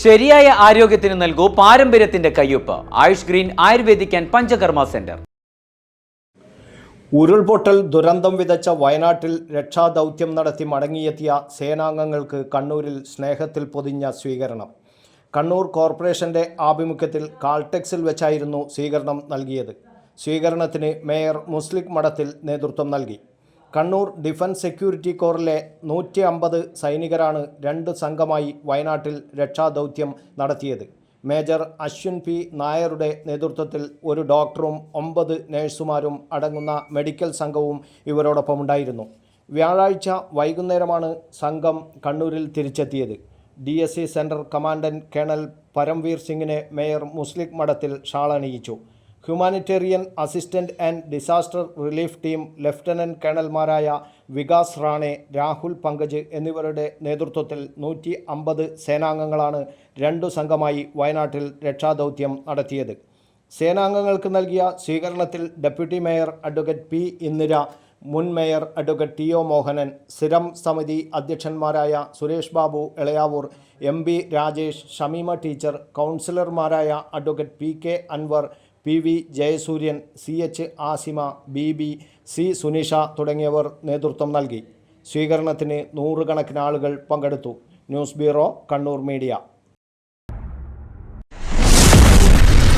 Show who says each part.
Speaker 1: ശരിയായ ആരോഗ്യത്തിന് നൽകൂ പാരമ്പര്യത്തിന്റെ കയ്യൊപ്പ്. Ayush green ayurvedic Panchakarma centre.
Speaker 2: ഉരുൾപൊട്ടൽ ദുരന്തം വിതച്ച വയനാട്ടിൽ രക്ഷാദൗത്യം നടത്തി മടങ്ങിയെത്തിയ സേനാംഗങ്ങൾക്ക് കണ്ണൂരിൽ സ്നേഹത്തിൽ പൊതിഞ്ഞ സ്വീകരണം. കണ്ണൂർ കോർപ്പറേഷന്റെ ആഭിമുഖ്യത്തിൽ കാൾടെക്സിൽ വെച്ചായിരുന്നു സ്വീകരണം നൽകിയത്. സ്വീകരണത്തിന് മേയർ മുസ്ലിക് മഠത്തിൽ നേതൃത്വം നൽകി. കണ്ണൂർ ഡിഫൻസ് സെക്യൂരിറ്റി കോറിലെ നൂറ്റി അമ്പത് സൈനികരാണ് രണ്ട് സംഘമായി വയനാട്ടിൽ രക്ഷാദൗത്യം നടത്തിയത്. മേജർ അശ്വിൻ പി നായരുടെ നേതൃത്വത്തിൽ ഒരു ഡോക്ടറും ഒമ്പത് നേഴ്സുമാരും അടങ്ങുന്ന മെഡിക്കൽ സംഘവും ഇവരോടൊപ്പം ഉണ്ടായിരുന്നു. വ്യാഴാഴ്ച വൈകുന്നേരമാണ് സംഘം കണ്ണൂരിൽ തിരിച്ചെത്തിയത്. D S C centre commandant colonel Paramvir സിംഗിനെ മേയർ മുസ്ലിം മഠത്തിൽ ഷാളണിയിച്ചു. Humanitarian assistant and disaster relief team lieutenant കേണൽമാരായ Vikas Rane Rahul Pankaj എന്നിവരുടെ നേതൃത്വത്തിൽ നൂറ്റി അമ്പത് സേനാംഗങ്ങളാണ് രണ്ടു സംഘമായി വയനാട്ടിൽ രക്ഷാദൗത്യം നടത്തിയത്. സേനാംഗങ്ങൾക്ക് നൽകിയ സ്വീകരണത്തിൽ deputy mayor advocate P Indira മുൻ mayor advocate T O Mohanan സ്ഥിരം സമിതി അധ്യക്ഷന്മാരായ Suresh Babu Elayavoor M B Rajesh Shamima teacher കൗൺസിലർമാരായ advocate P K Anwar P V Jayasuryan C H Asima B B C Sunisha തുടങ്ങിയവർ നേതൃത്വം നൽകി. സ്വീകരണത്തിന് നൂറുകണക്കിന് ആളുകൾ പങ്കെടുത്തു. News bureau Kannur media.